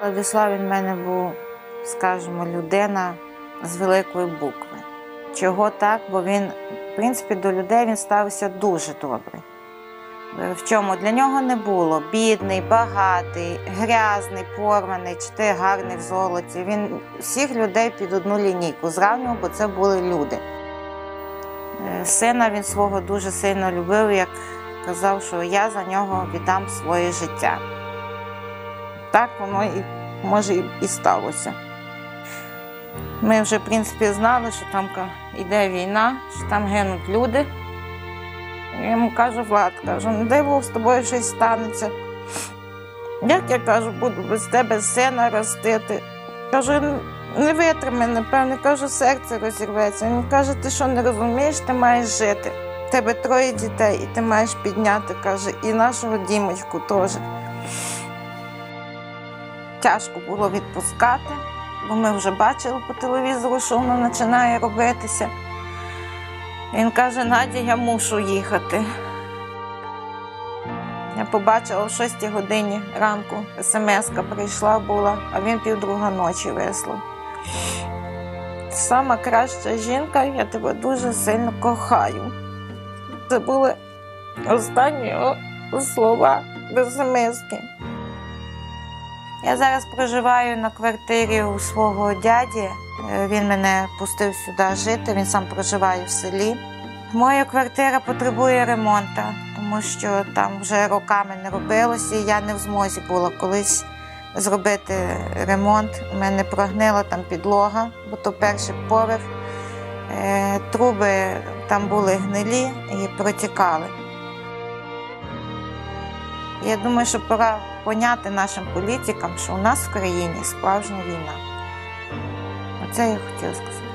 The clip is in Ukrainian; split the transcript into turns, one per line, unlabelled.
Владислав він в мене був, скажімо, людина з великої букви. Чого так? Бо він, в принципі, до людей він ставився дуже добре. В чому для нього не було бідний, багатий, грязний, порваний, чи ти гарний в золоті. Він всіх людей під одну лінійку зравнював, бо це були люди. Е, Сина він свого дуже сильно любив, як казав, що я за нього віддам своє життя. Так воно і може і- сталося. Ми вже, в принципі, знали, що там йде війна, що там гинуть люди. Я йому кажу, Влад, кажу, не дай Бог з тобою щось станеться. Як я кажу, буду без тебе сина ростити. Кажу, не витримай, напевне, кажу, серце розірветься. Він каже, ти що не розумієш, ти маєш жити. В тебе троє дітей, і ти маєш підняти, каже, і нашого дімочку теж. Тяжко було відпускати, бо ми вже бачили по телевізору, що воно починає робитися. Він каже, Надя, я мушу їхати. Я побачила о 6 годині ранку, смс-ка прийшла була, а він півдруга ночі вислав. Сама краща жінка, я тебе дуже сильно кохаю. Це були останні слова без смс-ки. Я зараз проживаю на квартирі у свого дяді. Е, Він мене пустив сюди жити, він сам проживає в селі. Моя квартира потребує ремонту, тому що там вже роками не робилося, і я не в змозі була колись зробити ремонт. У мене прогнила там підлога, бо то перший поверх. Е, Труби там були гнилі і протікали. Я думаю, що пора поняти нашим політикам, що у нас в країні справжня війна. Оце я хотіла сказати.